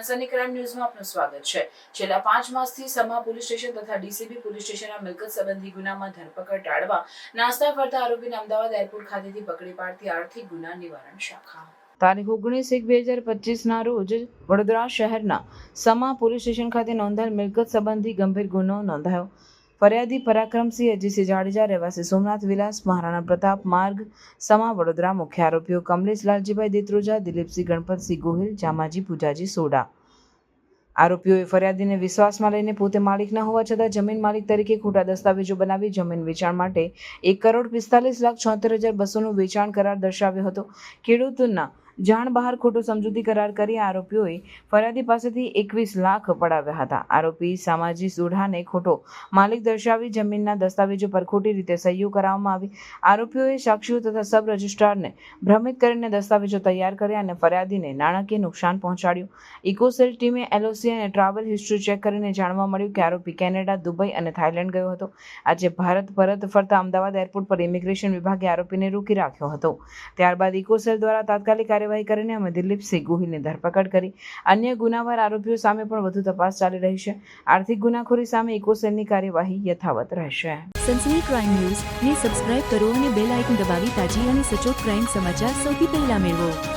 Sunny crime ન્યૂઝમાં આપનું સ્વાગત છે. છેલ્લા પાંચ માસથી સમા પોલીસ સ્ટેશન તથા ડીસીબી પોલીસ સ્ટેશનના મિલકત સંબંધી ગુનામાં ધરપકડ ટાળવા, નાસ્તા ફરતા આરોપીને અમદાવાદ એરપોર્ટ ખાતેથી પકડી પાડતી આર્થિક ગુના નિવારણ શાખા. તારીખ ઓગણીસ એક બે હજાર પચીસના રોજ વડોદરા શહેરના સમા પોલીસ સ્ટેશન ખાતે નોંધાયેલ મિલકત સંબંધી ગંભીર ગુનો નોંધાયો. ફરિયાદી પરાક્રમસિંહ અજીતસિંહ જાડેજા, રહેવાસી સોમનાથ વિલાસ, મહારાણા પ્રતાપ માર્ગ, સમા વડોદરા મુખ્ય આરોપીઓ કમલેશ લાલજીભાઈ દેત્રોજા, દિલીપસિંહ ગણપતસિંહ ગોહિલ, જામાજી પૂજાજી સોડા. આરોપીઓએ ફરિયાદીને વિશ્વાસમાં લઈને પોતે માલિક ન હોવા છતાં જમીન માલિક તરીકે ખોટા દસ્તાવેજો બનાવી જમીન વેચાણ માટે એક કરોડ પિસ્તાલીસ લાખ છોતેર હજાર બસોનું વેચાણ કરાર દર્શાવ્યો હતો. ખેડૂતના જાણ બહાર ખોટો સમજૂતી કરાર કરી આરોપીઓએ ફરિયાદી પાસેથી એકવીસ લાખ પડાવ્યા હતા. આરોપી સામાજી સુઢાને ખોટો માલિક દર્શાવી જમીનના દસ્તાવેજો પર ખોટી રીતે સહીઓ કરાવવામાં આવી. આરોપીઓએ સાક્ષીઓ તથા સબ રજિસ્ટ્રારને ભ્રમિત કરીને દસ્તાવેજો તૈયાર કર્યા અને ફરિયાદીને નાણાકીય નુકસાન પહોંચાડ્યું. ઇકોસેલ ટીમે એલઓસી અને ટ્રાવેલ હિસ્ટ્રી ચેક કરીને જાણવા મળ્યું કે આરોપી કેનેડા, દુબઈ અને થાઇલેન્ડ ગયો હતો. આજે ભારત પરત ફરતા અમદાવાદ એરપોર્ટ પર ઇમિગ્રેશન વિભાગે આરોપીને રોકી રાખ્યો હતો. ત્યારબાદ ઇકોસેલ દ્વારા તાત્કાલિક કાર્યવાહી કરીને અમે દિલીપસિંહ ગોહિલની ધરપકડ કરી. અન્ય ગુનાવાર આરોપીઓ સામે પણ વધુ તપાસ ચાલી રહી છે. આર્થિક ગુનાખોરી સામે ઇકોસેલની કાર્યવાહી યથાવત રહેશે. Sansani crime news. ને સબસ્ક્રાઇબ કરો અને બેલ આઇકન દબાવી તાજી અને સચોટ ક્રાઇમ સમાચાર સૌથી પહેલા મેળવો.